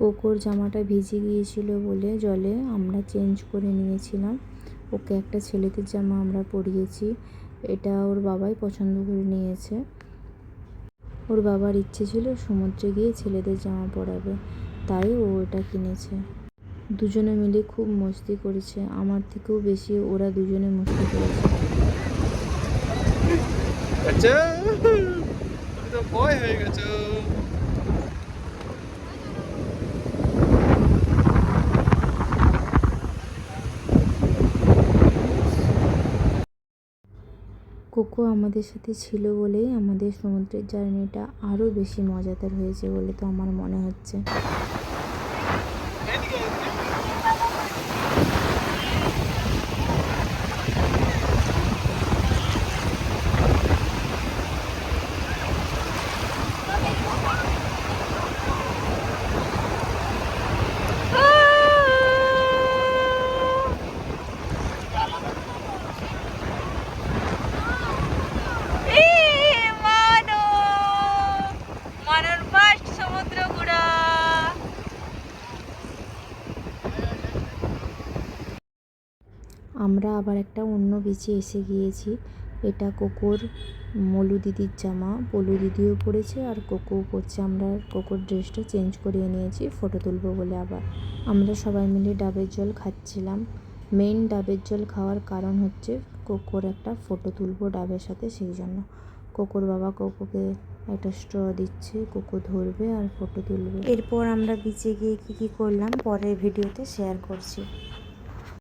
কোকোর জামাটা ভিজে গিয়েছিল বলে জলে আমরা চেঞ্জ করে নিয়েছিলাম। ওকে একটা ছেলেদের জামা আমরা পরিয়েছি। এটা ওর বাবাই পছন্দ করে নিয়েছে। ওর বাবার ইচ্ছে ছিল সমুদ্রে গিয়ে ছেলেদের জামা পরাবে। তাই ও এটা কিনেছে। দুজনে মিলে খুব মস্তি করেছে। আমার থেকেও বেশি ওরা দুজনে মস্তি করেছে। আচ্ছা। হয়ে গেছো। কোকো আমাদের সাথে ছিল বলেই আমাদের সমুদ্রের জার্নিটা আরও বেশি মজাদার হয়েছে বলে তো আমার মনে হচ্ছে। আমরা আবার একটা অন্য বিচে এসে গিয়েছি। এটা কোকোর মলু দিদির জামা। পলু দিদিও পরেছে আর কোকোও পরছে। আমরা কোকোর ড্রেসটা চেঞ্জ করিয়ে নিয়েছি ফটো তুলবো বলে আবার। আমরা সবাই মিলে ডাবের জল খাচ্ছিলাম। মেইন ডাবের জল খাওয়ার কারণ হচ্ছে কোকোর একটা ফটো তুলবো ডাবের সাথে, সেই জন্য। কোকোর বাবা কোকোকে একটা স্ট্র দিচ্ছে, কোকো ধরবে আর ফটো তুলবে। এরপর আমরা বিচে গিয়ে কী কী করলাম, পরের ভিডিওতে শেয়ার করছি।